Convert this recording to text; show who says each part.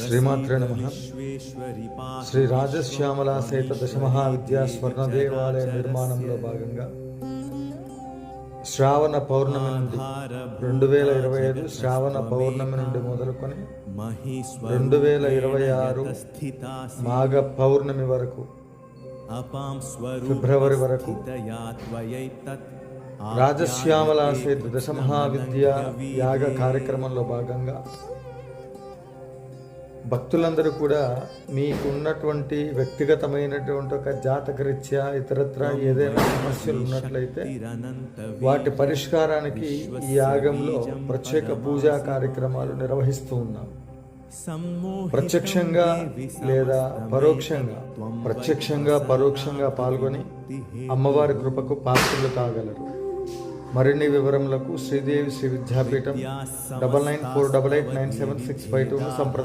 Speaker 1: శ్రీమాత్రే నమ. శ్రీ రాజశ్యామల సహిత దశమహావిద్యా స్వర్ణ దేవాలయ నిర్మాణంలో భాగంగా శ్రావణ పౌర్ణమి నుండి రెండు వేల ఇరవై ఐదు శ్రావణ పౌర్ణమి నుండి మొదలుకొని రెండు వేల ఇరవై ఆరు మాఘ పౌర్ణమి వరకు ఫిబ్రవరి వరకు రాజశ్యామల సహిత దశమహావిద్యా యాగ కార్యక్రమంలో భాగంగా భక్తులందరూ కూడా మీకున్నటువంటి వ్యక్తిగతమైనటువంటి ఒక జాతకరీత్యా ఇతరత్ర ఏదైనా సమస్యలు ఉన్నట్లయితే వాటి పరిష్కారానికి ఈ యాగంలో ప్రత్యేక పూజా కార్యక్రమాలు నిర్వహిస్తూ ఉన్నాం. ప్రత్యక్షంగా లేదా పరోక్షంగా ప్రత్యక్షంగా పరోక్షంగా పాల్గొని అమ్మవారి కృపకు పాత్రలు కాగలరు మరిన్ని వివరములకు Sridevi Sri Vidyapeetham double nine four double eight nine seven six five two సంప్రదించండి.